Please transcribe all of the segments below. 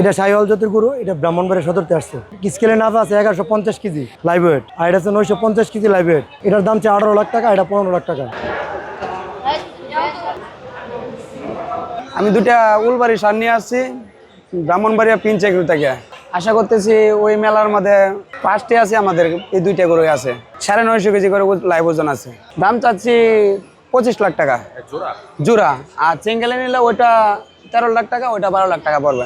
এটা সাইওয়াল জাতের গরু এটা ব্রাহ্মণবাড়ির সদরতে আসছে। স্কেলে নাফ আছে এগারোশো পঞ্চাশ কেজি লাইভ ওয়েট আর এটা হচ্ছে নয়শো পঞ্চাশ কেজি লাইভ ওয়েট এটার দাম হচ্ছে আঠারো লাখ টাকা এটা পনেরো লাখ টাকা। আমি দুটা উলবাড়ি সার নিয়ে আসছি ব্রাহ্মণবাড়িয়া পিন চাকরি থেকে। আশা করতেছি ওই মেলার মধ্যে পাঁচটি আছে আমাদের এই দুইটা গরু আছে। সাড়ে নয়শো কেজি করে লাইভ ওজন আছে। দাম চাচ্ছি পঁচিশ লাখ টাকা। জোড়া? আর সিঙ্গেলে নিলে ওইটা তেরো লাখ টাকা ওইটা বারো লাখ টাকা পড়বে।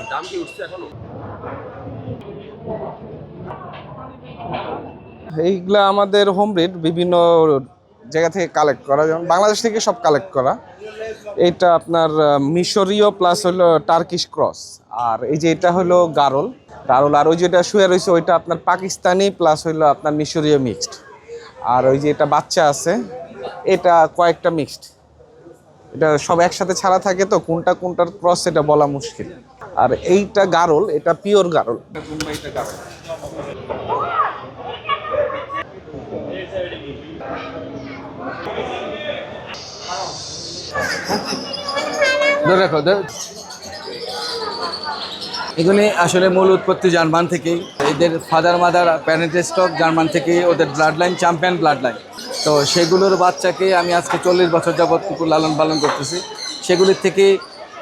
এইগুলা আমাদের হোম ব্রিড বিভিন্ন জায়গা থেকে কালেক্ট করা যেমন বাংলাদেশ থেকে সব কালেক্ট করা। এইটা আপনার মিশরীয় প্লাস হলো টার্কিশ ক্রস আর এই যে এটা হলো গারল। গারল আর ওই যেটা শুয়ে রয়েছে ওইটা আপনার পাকিস্তানি প্লাস হইল আপনার মিশরীয় মিক্সড আর ওই যে এটা বাচ্চা আছে এটা কয়েকটা মিক্সড এটা সব একসাথে ছাড়া থাকে তো, কোনটা কোনটার ক্রস এটা বলা মুশকিল। আর এইটা গারল, এটা পিওর গারল। ধরে- এগুলি আসলে মূল উৎপত্তি জার্মান থেকেই। এদের father mother parent stock German থেকে ওদের blood line champion blood line তো সেগুলোর বাচ্চাকে আমি আজকে চল্লিশ বছর যাবৎ কুকুর লালন পালন করতেছি। সেগুলির থেকে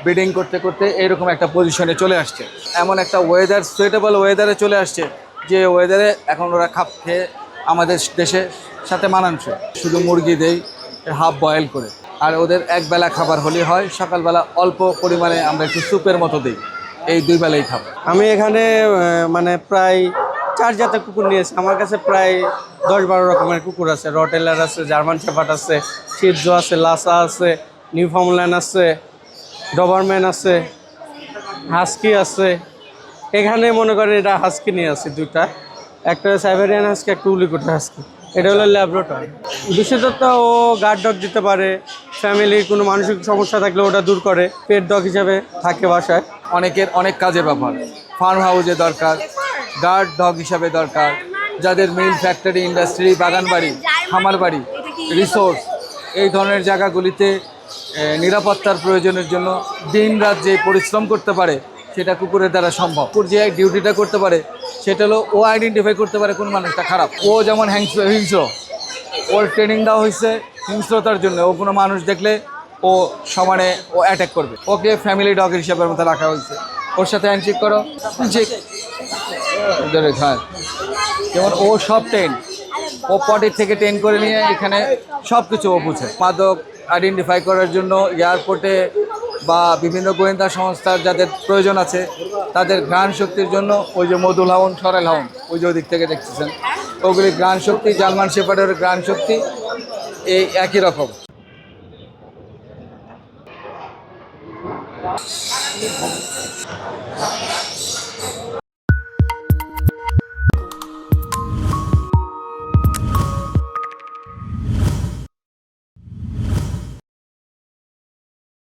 ব্রিডিং করতে করতে এরকম একটা পজিশনে চলে আসছে। এমন একটা ওয়েদার সুইটেবল ওয়েদারে চলে আসছে যে ওয়েদারে এখন ওরা খাপ খেয়ে আমাদের দেশে সাথে মানানসই। শুধু মুরগি দেই হাফ বয়েল করে। আর ওদের এক বেলা খাবার হলে হয়, সকালবেলা অল্প পরিমাণে আমরা একটু স্যুপের মতো দিই। এই দুই বেলাই খাব। আমি এখানে মানে প্রায় চার জাতের কুকুর নিয়েছি। আমার কাছে প্রায় দশ বারো রকমের কুকুর আছে। রটেলার আছে, জার্মান শেফার্ড আছে সিরজো আছে, লাসা আছে, নিউফাউন্ডল্যান্ড আছে, ডবারম্যান আছে, হাস্কি আছে। এখানে মনে করেন এটা হাস্কি নিয়ে আছে দুইটা। একটা সাইবেরিয়ান হাস্কি, একটা উলিকুটা হাস্কি। এটা হলো ল্যাবরেটর। বিশেষত ও গার্ড ডগ দিতে পারে। ফ্যামিলির কোনো মানসিক সমস্যা থাকলে ওটা দূর করে। পেট ডগ হিসাবে থাকে বাসায়। অনেকের অনেক কাজে ব্যবহার ফার্ম হাউসে দরকার। গার্ড ডগ হিসাবে দরকার, যাদের মিল ফ্যাক্টরি ইন্ডাস্ট্রি বাগান বাড়ি খামার বাড়ি রিসোর্স এই ধরনের জায়গাগুলিতে নিরাপত্তার প্রয়োজনের জন্য দিন রাত যে পরিশ্রম করতে পারে, সেটা কুকুরের দ্বারা সম্ভব। কুকুর যে ডিউটিটা করতে পারে, সেটা হলো ও আইডেন্টিফাই করতে পারে কোন মানুষটা খারাপ। ও যেমন হিংস্র হিংস্র, ওর ট্রেনিং দেওয়া হয়েছে হিংস্রতার জন্য। ও কোনো মানুষ দেখলে ও সমানে ও অ্যাটাক করবে। ওকে ফ্যামিলি ডগের হিসাবের মতো রাখা হয়েছে। ওর সাথে হ্যান্ডশেক করো। ধরে হ্যাঁ। যেমন ও সব ট্রেন ও পটির থেকে ট্রেন করে নিয়ে এখানে সব কিছু ও বুঝে। মাদক আইডেন্টিফাই করার জন্য এয়ারপোর্টে বা বিভিন্ন গোয়েন্দা সংস্থার যাদের প্রয়োজন আছে, তাদের ঘ্রাণ শক্তির জন্য ওই যে মধুল হাউন, সরেল হাউন, ওই যে ওদিক থেকে দেখতেছেন, ওগুলি ঘ্রাণ শক্তি, জার্মান শেপার্ডের ঘ্রাণ শক্তি, এই একই রকম।